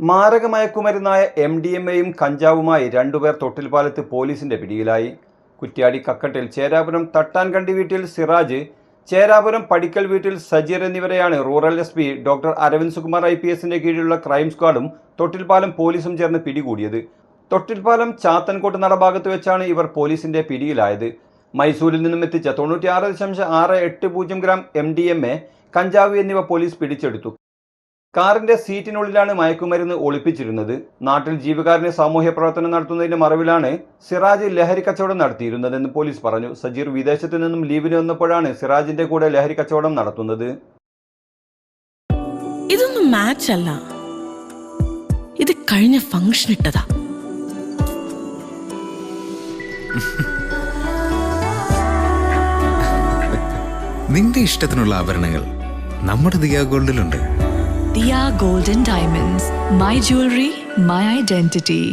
മാരക മയക്കുമരുന്നായ M D M എയും കഞ്ചാവുമായി രണ്ടുപേർ തൊട്ടിൽപാലത്ത് പോലീസിന്റെ പിടിയിലായി. കുറ്റ്യാടി കക്കട്ടിൽ ചേരാപുരം തട്ടാൻകണ്ടി വീട്ടിൽ സിറാജ് ചേരാപുരം പടിക്കൽ വീട്ടിൽ സജീർ എന്നിവരെയാണ് rural S P doctor Aravind Sukumar I P എസിന്റെ കീഴിലുള്ള ക്രൈം സ്ക്വാഡും തൊട്ടിൽപാലം പോലീസും ചേർന്ന് പിടികൂടിയത്. തൊട്ടിൽപാലം ചാത്തൻകോട്ട് നടഭാഗത്ത് വെച്ചാണ് ഇവർ പോലീസിന്റെ പിടിയിലായത്. മൈസൂരിൽ നിന്നും എത്തിച്ച തൊണ്ണൂറ്റിയാറ് ദശാംശം ആറ് എട്ട് പൂജ്യം gram M D M A കഞ്ചാവ് എന്നിവ പോലീസ് പിടിച്ചെടുത്തു. കാറിന്റെ സീറ്റിനുള്ളിലാണ് മയക്കുമരുന്ന് ഒളിപ്പിച്ചിരുന്നത്. നാട്ടിൽ ജീവകാരുണ്യ സാമൂഹ്യ പ്രവർത്തനം നടത്തുന്നതിന്റെ മറവിലാണ് സിറാജ് ലഹരി കച്ചവടം നടത്തിയിരുന്നതെന്ന് പോലീസ് പറഞ്ഞു. സജീർ വിദേശത്തു നിന്നും ലീവിന് വന്നപ്പോഴാണ് സിറാജിന്റെ കൂടെ ലഹരി കച്ചവടം നടത്തുന്നത്. ഇതൊന്നും മാച്ച് അല്ല. ഇത് കഴിഞ്ഞ ഫംഗ്ഷൻ ഇട്ടതാ. നിന്റെ ഇഷ്ടത്തിനുള്ള ആഭരണങ്ങൾ നമ്മുടെ Diya ഗോൾഡിലുണ്ട് Dia Golden Diamonds, my jewelry, my identity.